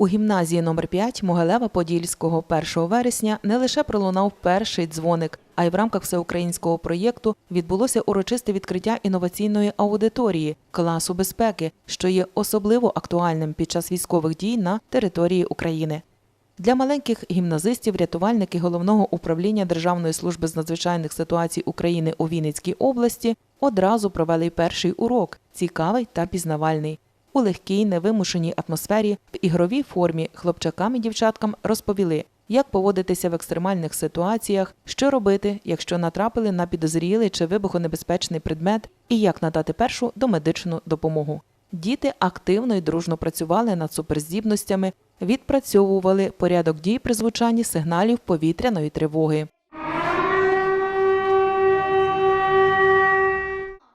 У гімназії номер 5 Могилева Подільського 1 вересня не лише пролунав перший дзвоник, а й в рамках всеукраїнського проєкту відбулося урочисте відкриття інноваційної аудиторії класу безпеки, що є особливо актуальним під час військових дій на території України. Для маленьких гімназистів рятувальники головного управління Державної служби з надзвичайних ситуацій України у Вінницькій області одразу провели перший урок цікавий та пізнавальний. У легкій, невимушеній атмосфері в ігровій формі хлопчакам і дівчаткам розповіли, як поводитися в екстремальних ситуаціях, що робити, якщо натрапили на підозрілий чи вибухонебезпечний предмет, і як надати першу домедичну допомогу. Діти активно і дружно працювали над суперздібностями, відпрацьовували порядок дій при звучанні сигналів повітряної тривоги.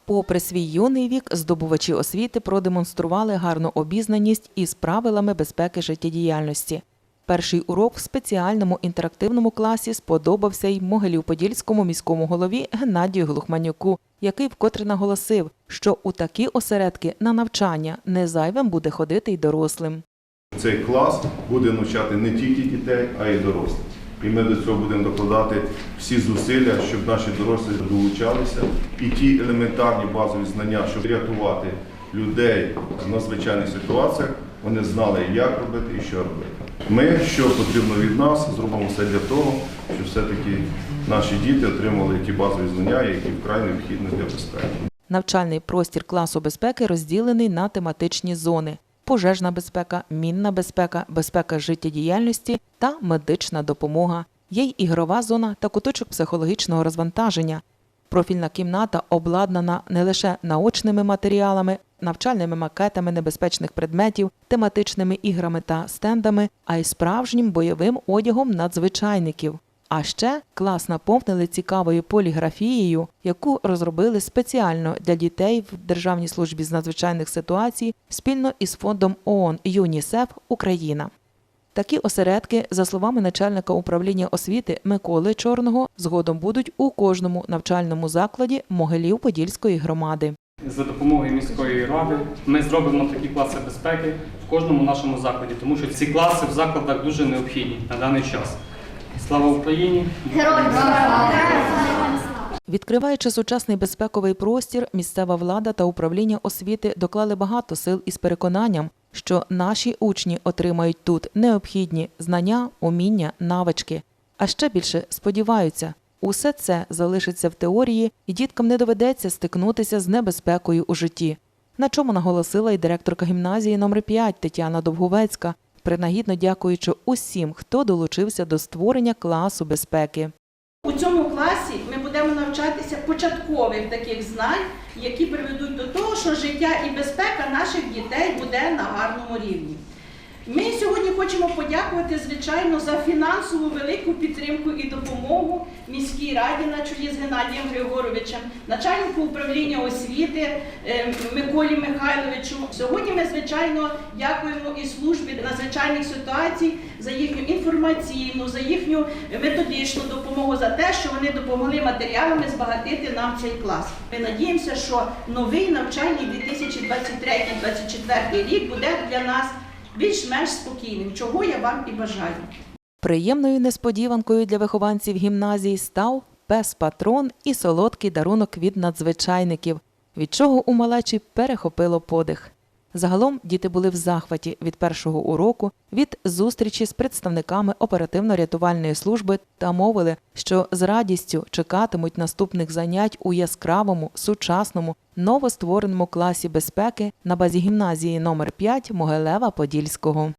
Попри свій юний вік, здобувачі освіти продемонстрували гарну обізнаність із правилами безпеки життєдіяльності. Перший урок в спеціальному інтерактивному класі сподобався й Могилів-Подільському міському голові Геннадію Глухманюку, який вкотре наголосив, що у такі осередки на навчання не зайвим буде ходити й дорослим. Цей клас буде навчати не тільки дітей, а й дорослих. І ми до цього будемо докладати всі зусилля, щоб наші дорослі долучалися. І ті елементарні базові знання, щоб рятувати людей в надзвичайних ситуаціях, вони знали, як робити і що робити. Ми, що потрібно від нас, зробимо все для того, щоб все-таки наші діти отримали ті базові знання, які вкрай необхідні для безпеки. Навчальний простір класу безпеки розділений на тематичні зони: пожежна безпека, мінна безпека, безпека життєдіяльності та медична допомога. Є й ігрова зона та куточок психологічного розвантаження. Профільна кімната обладнана не лише наочними матеріалами, навчальними макетами небезпечних предметів, тематичними іграми та стендами, а й справжнім бойовим одягом надзвичайників. А ще клас наповнили цікавою поліграфією, яку розробили спеціально для дітей в Державній службі з надзвичайних ситуацій спільно із фондом ООН ЮНІСЕФ Україна. Такі осередки, за словами начальника управління освіти Миколи Чорного, згодом будуть у кожному навчальному закладі Могилів Подільської громади. За допомогою міської ради ми зробимо такі класи безпеки в кожному нашому закладі, тому що ці класи в закладах дуже необхідні на даний час. Слава Україні! Відкриваючи сучасний безпековий простір, місцева влада та управління освіти доклали багато сил із переконанням, що наші учні отримають тут необхідні знання, уміння, навички. А ще більше сподіваються, усе це залишиться в теорії, і діткам не доведеться стикнутися з небезпекою у житті. На чому наголосила і директорка гімназії номер 5 Тетяна Довговецька, принагідно дякуючи усім, хто долучився до створення класу безпеки. У цьому класі ми будемо навчатися початкових таких знань, які приведуть до того, що життя і безпека наших дітей буде на гарному рівні. Ми сьогодні хочемо подякувати, звичайно, за фінансову велику підтримку і допомогу міській раді на чолі з Геннадієм Григоровичем, начальнику управління освіти е, Миколі Михайловичу. Сьогодні ми, звичайно, дякуємо і службі надзвичайних ситуацій за їхню інформаційну, за їхню методичну допомогу, за те, що вони допомогли матеріалами збагатити нам цей клас. Ми надіємося, що новий навчальний 2023-2024 рік буде для нас більш-менш спокійним, чого я вам і бажаю. Приємною несподіванкою для вихованців гімназії став пес-патрон і солодкий дарунок від надзвичайників, від чого у малечі перехопило подих. Загалом діти були в захваті від першого уроку, від зустрічі з представниками оперативно-рятувальної служби та мовили, що з радістю чекатимуть наступних занять у яскравому, сучасному, новоствореному класі безпеки на базі гімназії номер 5 Могилева Подільського.